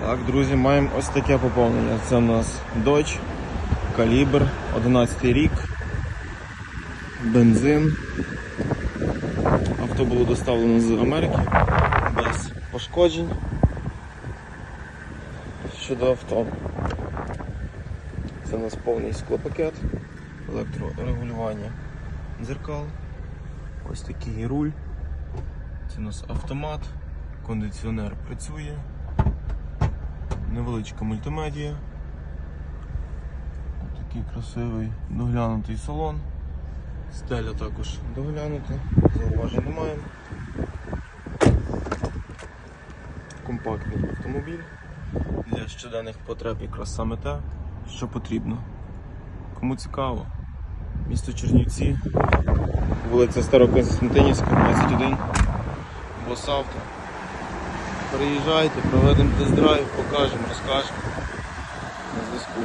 Так, друзі, маємо ось таке поповнення. Це у нас Dodge, калібр, 11 рік, бензин. Авто було доставлено з Америки без пошкоджень. Щодо авто. Це у нас повний склопакет, електрорегулювання дзеркал. Ось такий руль. Це у нас автомат, кондиціонер працює, невеличка мультимедія. Такий красивий доглянутий салон. Стеля також доглянута, зауважень немає. Компактний автомобіль. Для щоденних потреб якраз саме те, що потрібно. Кому цікаво, місто Чернівці, вулиця Староконстантинівська, 21, Босавто. Приїжджайте, проведемо тест-драйв, покажемо, розкажемо. На зв'язку.